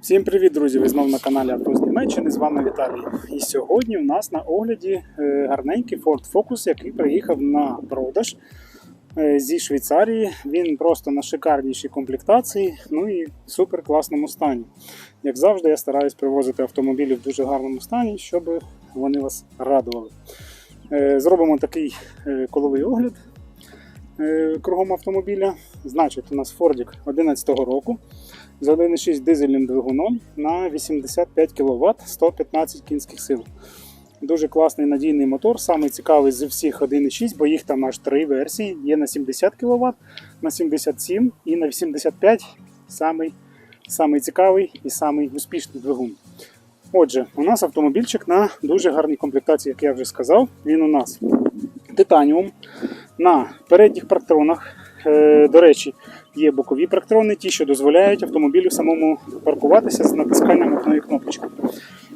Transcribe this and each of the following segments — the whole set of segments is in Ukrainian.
Всім привіт, друзі! Ви знову на каналі Авто з Німеччини. З вами Віталій. І сьогодні у нас на огляді е, гарненький Ford Focus, який приїхав на продаж е, зі Швейцарії. Він просто на шикарнішій комплектації, ну і в супер класному стані. Як завжди, я стараюсь привозити автомобілі в дуже гарному стані, щоб вони вас радували. Е, Зробимо такий коловий огляд кругом автомобіля. Значить, у нас Ford 11 року з 1,6 дизельним двигуном на 85 кВт 115 кінських сил. Дуже класний надійний мотор, самий цікавий з всіх 1,6, бо їх там аж три версії. Є на 70 кВт, на 77 і на 85 самий, самий цікавий і самий успішний двигун. Отже, у нас автомобільчик на дуже гарній комплектації, як я вже сказав. Він у нас титаніум на передніх парктронах. Е, До речі, є бокові парктрони, ті, що дозволяють автомобілю самому паркуватися з натисканням одної кнопочки.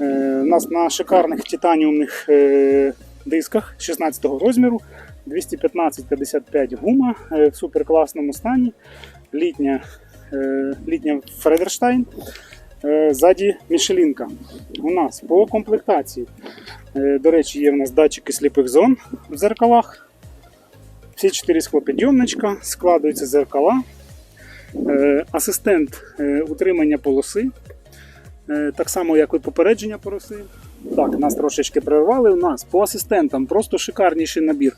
Е, У нас на шикарних титаніумних е, дисках 16 розміру 215-55 гума в суперкласному стані. Літня, літня Фредерштайн. Е, Ззаді Мішелінка. У нас по комплектації. е, До речі, є в нас датчики сліпих зон в зеркалах. Всі чотири склопідйомничка, складуються зеркала. Е, Асистент утримання полоси. Так само, як і попередження полоси. Так, нас трошечки перервали. У нас по асистентам просто шикарніший набір.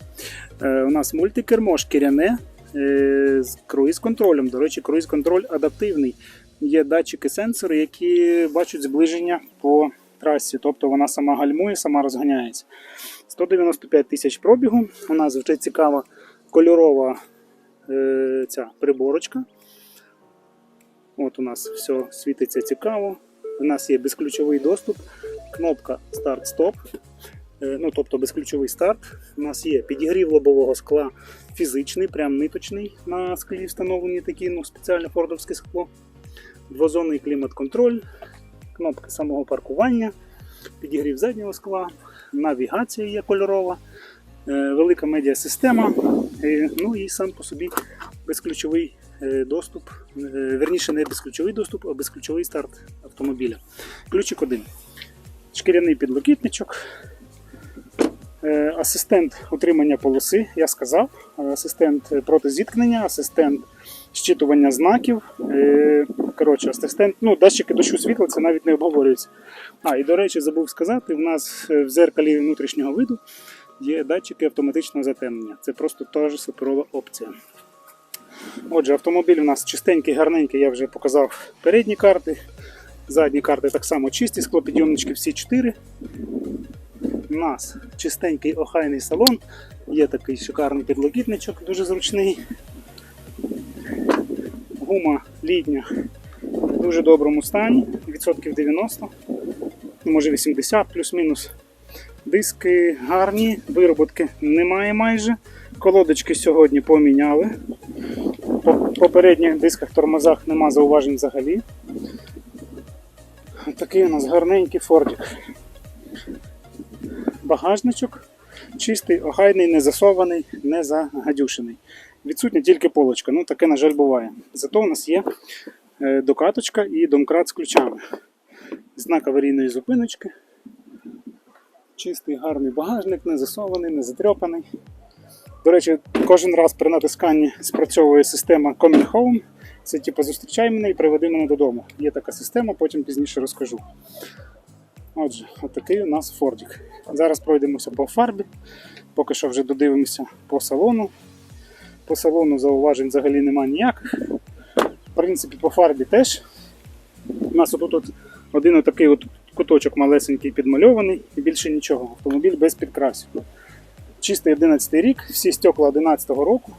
У нас мультикермо шкіряне е, з круїз-контролем. До речі, круїз-контроль адаптивний. Є датчики сенсори, які бачать зближення по трасі. Тобто вона сама гальмує, сама розганяється. 195 тисяч пробігу. У нас вже цікава кольорова е, ця приборочка. От у нас все світиться цікаво. У нас є безключовий доступ, кнопка старт-стоп. Е, Ну, тобто безключовий старт. У нас є підігрів лобового скла фізичний, прям ниточний на склі встановлені такі, ну, спеціальне фордовське скло. Двозонний клімат-контроль, кнопка самого паркування, підігрів заднього скла, навігація є кольорова, е, велика медіасистема, е, ну і сам по собі безключовий е, доступ, верніше не безключовий доступ, а безключовий старт автомобіля. Ключик один. Шкіряний підлокітничок. Е, Асистент утримання полоси, я сказав. Асистент протизіткнення, асистент щитування знаків. Е, Коротше, асистент, ну, датчики дощу світла, це навіть не обговорюється. А, і до речі, забув сказати, в нас е, в зеркалі внутрішнього виду є датчики автоматичного затемнення. Це просто теж суперова опція. Отже, автомобіль у нас чистенький, гарненький, я вже показав передні карти. Задні карти так само чисті, склопідйомнички всі 4. У нас чистенький охайний салон. Є такий шикарний підлокітничок, дуже зручний. Гума літня в дуже доброму стані, відсотків 90, ну, може 80 плюс-мінус. Диски гарні, вироботки немає майже. Колодочки сьогодні поміняли. По попередніх дисках тормозах нема зауважень взагалі. Такий у нас гарненький фордик. Багажничок чистий, охайний, не засований, не загадюшений. Відсутня тільки полочка, ну таке, на жаль, буває. Зато у нас є е, докаточка і домкрат з ключами. Знак аварійної зупиночки. Чистий, гарний багажник, не засований, не затрьопаний. До речі, кожен раз при натисканні спрацьовує система Coming Home. Це типу зустрічай мене і приведи мене додому. Є така система, потім пізніше розкажу. Отже, отакий у нас Фордік. Зараз пройдемося по фарбі. Поки що вже додивимося по салону. По салону зауважень взагалі немає ніяких. В принципі, по фарбі теж. У нас отут от один отакий от куточок малесенький підмальований і більше нічого. Автомобіль без підкрасів. Чистий 11 рік, всі стекла 11 року.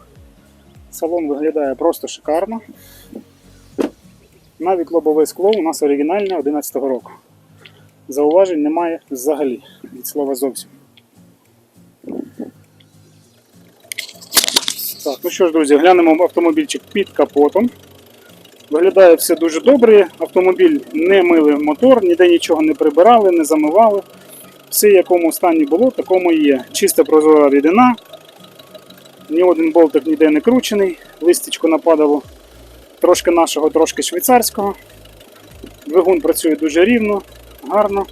Салон виглядає просто шикарно. Навіть лобове скло у нас оригінальне 11 року. Зауважень немає взагалі, від слова зовсім. Так, ну що ж, друзі, глянемо автомобільчик під капотом. Виглядає все дуже добре. Автомобіль не мили мотор, ніде нічого не прибирали, не замивали. Все, в якому стані було, такому і є. Чиста прозора рідина. Ні один болтик ніде не кручений, листечко нападало трошки нашого, трошки швейцарського. Двигун працює дуже рівно, гарно.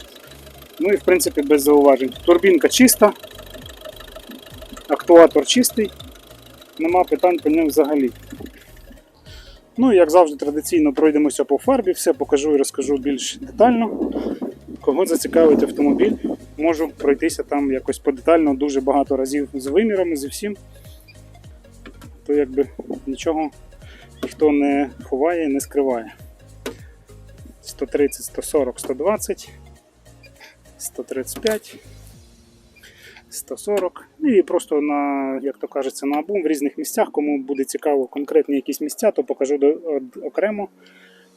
Ну і в принципі без зауважень. Турбінка чиста, актуатор чистий, нема питань по ньому взагалі. Ну, і як завжди, традиційно пройдемося по фарбі, все покажу і розкажу більш детально. Кого зацікавить автомобіль, можу пройтися там якось подетально дуже багато разів з вимірами, зі всім. То якби нічого ніхто не ховає, не скриває. 130, 140, 120, 135, 140. І просто на, як то кажеться, на обум в різних місцях. Кому буде цікаво конкретні якісь місця, то покажу окремо,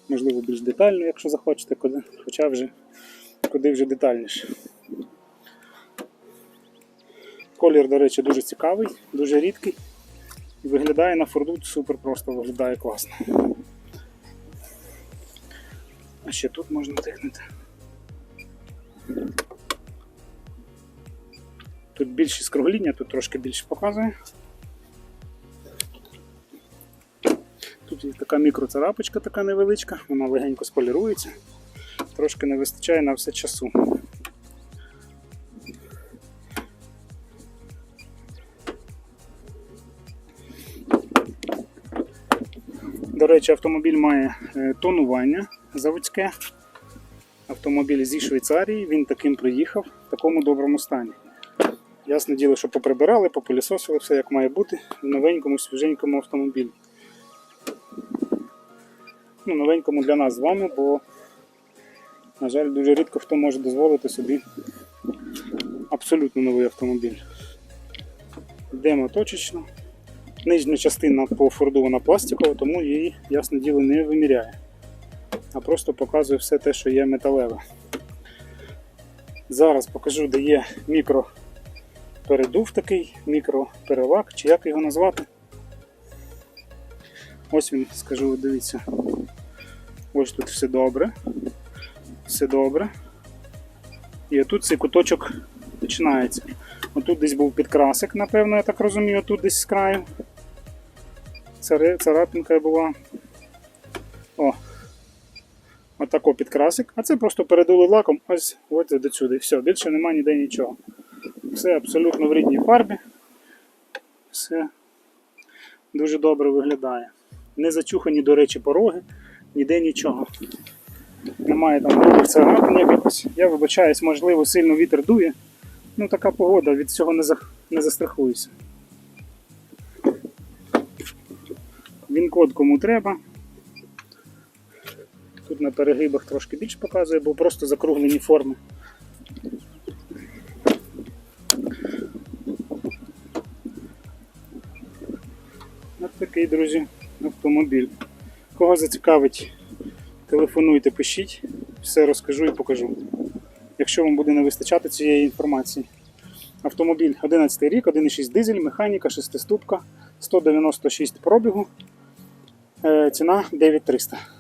можливо, більш детально, якщо захочете, куди, хоча вже куди вже детальніше. Колір, до речі, дуже цікавий, дуже рідкий. І виглядає на форду супер просто виглядає класно. А ще тут можна тихнути. Тут більше скругління, тут трошки більше показує. Тут є така мікроцарапочка така невеличка, вона легенько сполірується. Трошки не вистачає на все часу. До речі, автомобіль має е, тонування заводське. Автомобіль зі Швейцарії, він таким приїхав в такому доброму стані. Ясне діло, що поприбирали, попилісосили, все як має бути в новенькому, свіженькому автомобілі. Ну, новенькому для нас з вами, бо, на жаль, дуже рідко хто може дозволити собі абсолютно новий автомобіль. Йдемо точечно. Нижня частина по форду вона пластикова, тому її, ясне діло, не виміряє. А просто показує все те, що є металеве. Зараз покажу, де є мікропередув такий, мікроперелак, чи як його назвати. Ось він, скажу, дивіться. Ось тут все добре. Все добре. І отут цей куточок починається. Отут десь був підкрасик, напевно, я так розумію, тут десь з краю. Царапинка була. О. Отако підкрасик. А це просто передули лаком ось ось до сюди. Все, більше нема ніде нічого. Все абсолютно в рідній фарбі. Все дуже добре виглядає. Не зачухані, до речі, пороги, ніде нічого. Немає там грубих царапин якихось. Я вибачаюсь, можливо, сильно вітер дує. Ну така погода, від цього не, за... не застрахуюся. Він код кому треба. Тут на перегибах трошки більше показує, бо просто закруглені форми. Ось такий, друзі, автомобіль. Кого зацікавить, телефонуйте, пишіть, все розкажу і покажу. Якщо вам буде не вистачати цієї інформації. Автомобіль 11 рік, 1,6 дизель, механіка, 6 ступка, 196 пробігу. Е, Ціна 9300.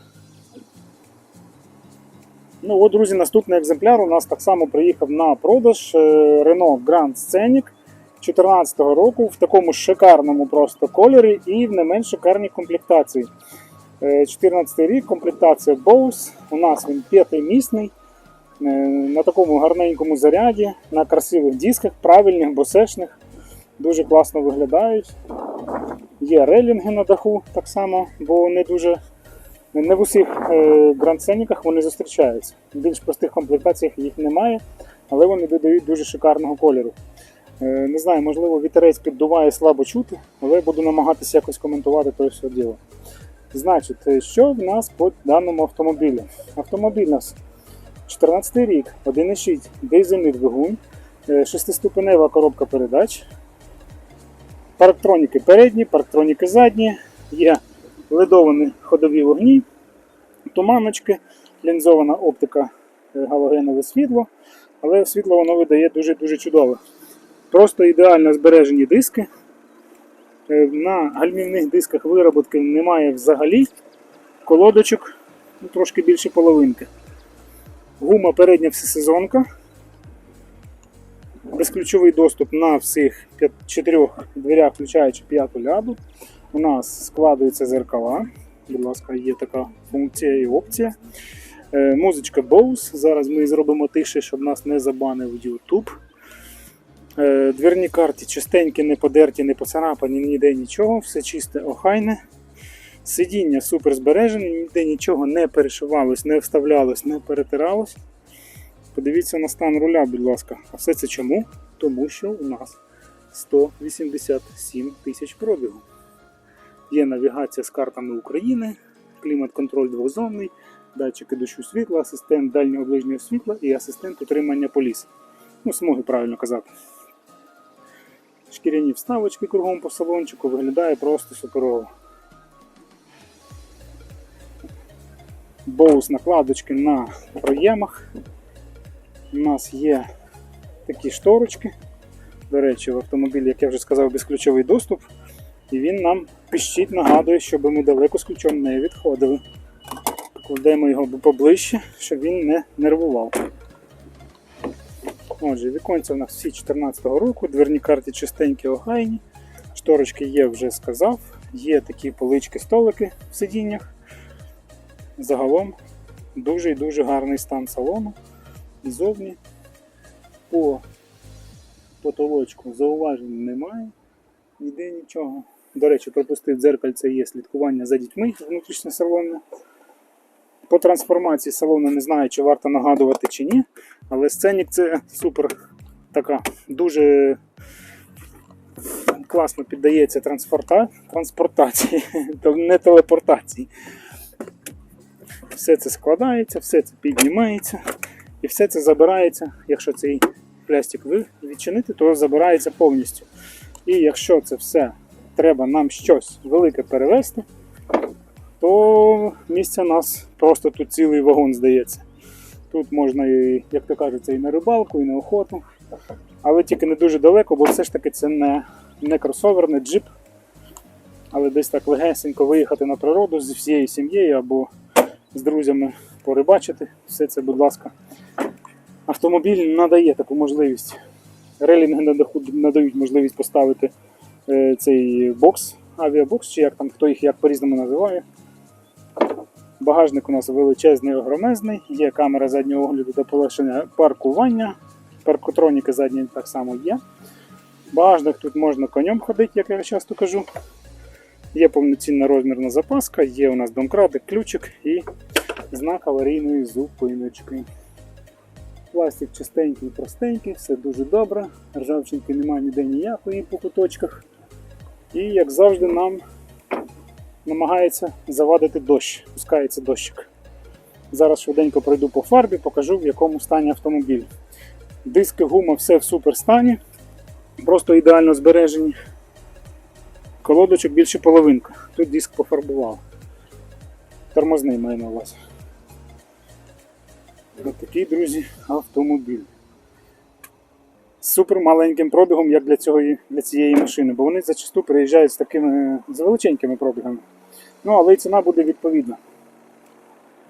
Ну от, друзі, наступний екземпляр у нас так само приїхав на продаж е, Renault Grand Scenic 2014 року в такому шикарному просто кольорі і в не менш шикарній комплектації. Е, 14 рік, комплектація Bose. У нас він п'ятимісний, е, на такому гарненькому заряді, на красивих дисках, правильних, босешних. Дуже класно виглядають. Є релінги на даху так само, бо не дуже не в усіх е, гранд-сеніках вони зустрічаються. В більш простих комплектаціях їх немає, але вони додають дуже шикарного кольору. Е, Не знаю, можливо, вітерець піддуває слабо чути, але буду намагатися якось коментувати то все діло. Значить, е, що в нас по даному автомобілю? Автомобіль у нас 14 рік, 1,6 дизельний двигун, 6-ступенева коробка передач, парктроніки передні, парктроніки задні, є ледовані ходові вогні, туманочки, лінзована оптика е, галогенове світло, але світло воно видає дуже-дуже чудове. Просто ідеально збережені диски. Е, На гальмівних дисках вироботки немає взагалі. Колодочок ну, трошки більше половинки. Гума передня всесезонка. Безключовий доступ на всіх чотирьох дверях, включаючи п'яту ляду. У нас складуються зеркала. Будь ласка, є така функція і опція. Е, музичка Bose. Зараз ми зробимо тише, щоб нас не забанив YouTube. Е, двірні карти чистенькі, не подерті, не поцарапані, ніде нічого, все чисте, охайне. Сидіння супер збережені, ніде нічого не перешивалось, не вставлялось, не перетиралось. Подивіться на стан руля, будь ласка. А все це чому? Тому що у нас 187 тисяч пробігу. Є навігація з картами України, клімат-контроль двохзонний, датчики дощу світла, асистент дальнього ближнього світла і асистент утримання поліс. Ну, смуги правильно казати. Шкіряні вставочки кругом по салончику виглядає просто суперово. Боус накладочки на проємах. У нас є такі шторочки. До речі, в автомобілі, як я вже сказав, безключовий доступ. І він нам пищить, нагадує, щоб ми далеко з ключом не відходили. Кладемо його поближче, щоб він не нервував. Отже, віконця у нас всі 14-го року, дверні карти чистенькі охайні. Шторочки є, вже сказав. Є такі полички, столики в сидіннях. Загалом дуже і дуже гарний стан салону. І зовні по потолочку зауважень немає. Ніде нічого. До речі, пропустив дзеркальце є слідкування за дітьми внутрішнє салонне. По трансформації салону не знаю, чи варто нагадувати чи ні. Але сценік це супер така дуже класно піддається транспорта... транспортації, не телепортації. Все це складається, все це піднімається і все це забирається, якщо цей плястик відчинити, то забирається повністю. І якщо це все треба нам щось велике перевезти, то місця нас просто тут цілий вагон здається. Тут можна, і, як то кажеться, і на рибалку, і на охоту. Але тільки не дуже далеко, бо все ж таки це не, не кросовер, не джип. Але десь так легесенько виїхати на природу зі всією сім'єю або з друзями порибачити. Все це, будь ласка. Автомобіль надає таку можливість. Релінги надають можливість поставити цей бокс, авіабокс, чи як там хто їх як по-різному називає. Багажник у нас величезний, огромезний, є камера заднього огляду та полегшення паркування. Паркотроніки задні так само є. Багажник тут можна конем ходити, як я часто кажу. Є повноцінна розмірна запаска, є у нас домкратик, ключик і знак аварійної зупиночки. Пластик чистенький, і простенький, все дуже добре. Ржавчинки немає ніде ніякої по куточках. І як завжди нам намагається завадити дощ, пускається дощик. Зараз швиденько пройду по фарбі, покажу в якому стані автомобіль. Диски, гума, все в супер стані, просто ідеально збережені. Колодочок більше половинка. Тут диск пофарбував. Тормозний маю на увазі. Ось такий, друзі, автомобіль. З супер маленьким пробігом, як для, цього, для цієї машини, бо вони зачасту приїжджають з такими з величенькими пробігами. Ну, але і ціна буде відповідна.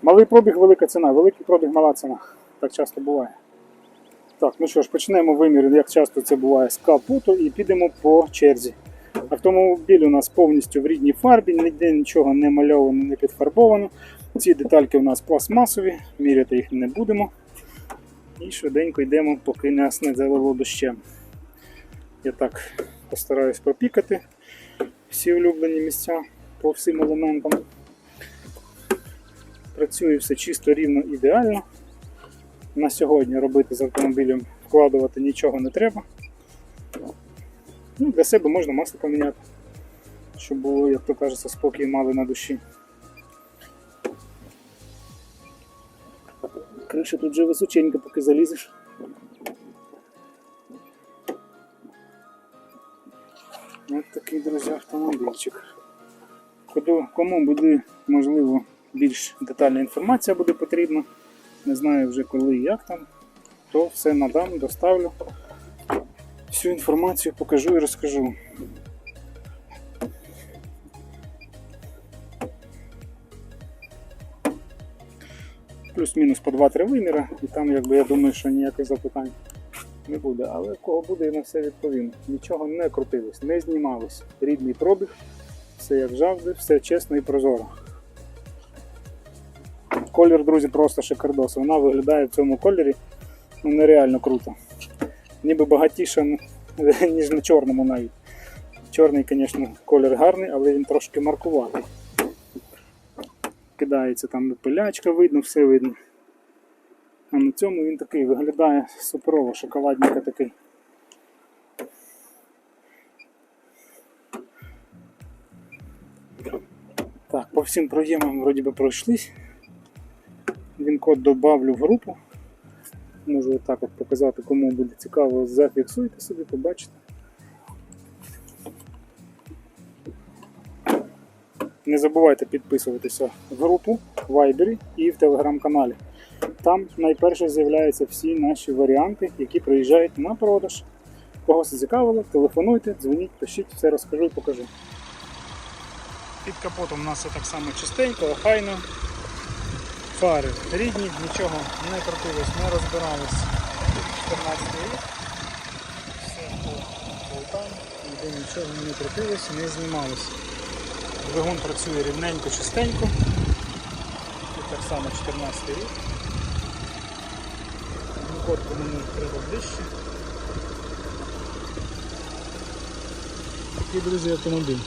Малий пробіг, велика ціна, великий пробіг, мала ціна. Так часто буває. Так, ну що ж, почнемо вимір, як часто це буває, з капоту і підемо по черзі. Автомобіль у нас повністю в рідній фарбі, ніде нічого не мальовано, не підфарбовано. Ці детальки у нас пластмасові, міряти їх не будемо. І швиденько йдемо, поки нас не залило дощем. Я так постараюсь пропікати всі улюблені місця по всім елементам. Працює все чисто, рівно, ідеально. На сьогодні робити з автомобілем, вкладувати нічого не треба. Ну, Для себе можна масло поміняти, щоб було, як то кажеться, спокій мали на душі. Криша тут вже височенька, поки залізеш. Ось такий, друзі, автомобільчик. Кому буде, можливо, більш детальна інформація буде потрібна, не знаю вже коли і як там, то все надам, доставлю. Всю інформацію покажу і розкажу. Плюс-мінус по 2-3 виміри, і там, якби я думаю, що ніяких запитань не буде. Але кого буде, я на все відповім. Нічого не крутилось, не знімалось. Рідний пробіг, все як завжди, все чесно і прозоро. Колір, друзі, просто шикардос. Вона виглядає в цьому кольорі ну, нереально круто. Ніби багатіше, ну, ніж на чорному навіть. Чорний, звісно, колір гарний, але він трошки маркуватий. Кидається там пилячка, видно, все видно. А на цьому він такий виглядає суперово, шоколадненький такий. Так, по всім проємам вроді би пройшлись. Він код добавлю в групу. Можу отак от показати, кому буде цікаво, зафіксуйте собі, побачите. Не забувайте підписуватися в групу в Viber і в телеграм-каналі. Там найперше з'являються всі наші варіанти, які приїжджають на продаж. Кого це цікавило, телефонуйте, дзвоніть, пишіть, все розкажу і покажу. Під капотом у нас все так само чистенько, охайно. Фари рідні, нічого не крутилось, не розбиралось. 14 рік. Все по болтам, ніде нічого не крутилось, не знімалось. Двигун працює рівненько, чистенько. Тут так само 14 рік. Код мені треба ближче. Такий, друзі, автомобіль.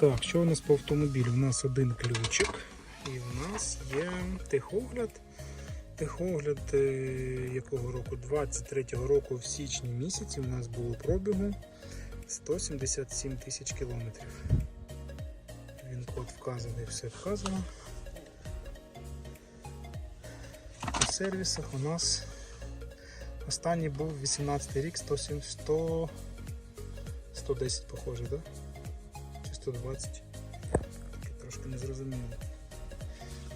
Так, що у нас по автомобілю? У нас один ключик і в нас є техогляд. Техогляд е, якого року? 23-го року в січні місяці у нас було пробігу 177 тисяч кілометрів. Він код вказаний, все вказано. По сервісах у нас останній був 18 рік 107, 100, 110 похоже. Да? Чи 120? Таке трошки не зрозуміло.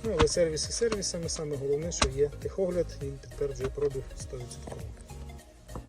Ну, але сервіси сервісами, саме головне, що є техогляд, він підтверджує пробіг 100%.